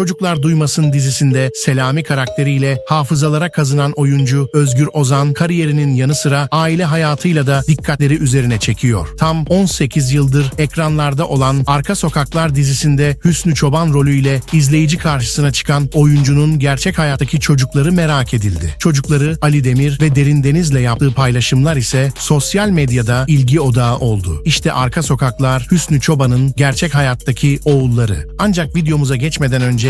Çocuklar Duymasın dizisinde Selami karakteriyle hafızalara kazınan oyuncu Özgür Ozan kariyerinin yanı sıra aile hayatıyla da dikkatleri üzerine çekiyor. Tam 18 yıldır ekranlarda olan Arka Sokaklar dizisinde Hüsnü Çoban rolüyle izleyici karşısına çıkan oyuncunun gerçek hayattaki çocukları merak edildi. Çocukları Ali Demir ve Derin Deniz'le yaptığı paylaşımlar ise sosyal medyada ilgi odağı oldu. İşte Arka Sokaklar Hüsnü Çoban'ın gerçek hayattaki oğulları. Ancak videomuza geçmeden önce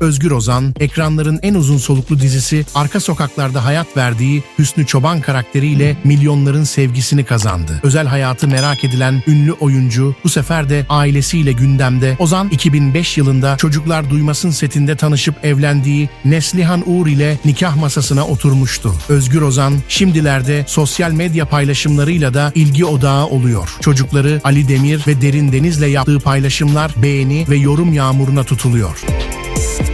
Özgür Ozan, ekranların en uzun soluklu dizisi Arka Sokaklarda hayat verdiği Hüsnü Çoban karakteriyle milyonların sevgisini kazandı. Özel hayatı merak edilen ünlü oyuncu bu sefer de ailesiyle gündemde. Ozan 2005 yılında Çocuklar Duymasın setinde tanışıp evlendiği Neslihan Uğur ile nikah masasına oturmuştu. Özgür Ozan şimdilerde sosyal medya paylaşımlarıyla da ilgi odağı oluyor. Çocukları Ali Demir ve Derin Deniz'le yaptığı paylaşımlar beğeni ve yorum yağmuruna tutuluyor. Podcast.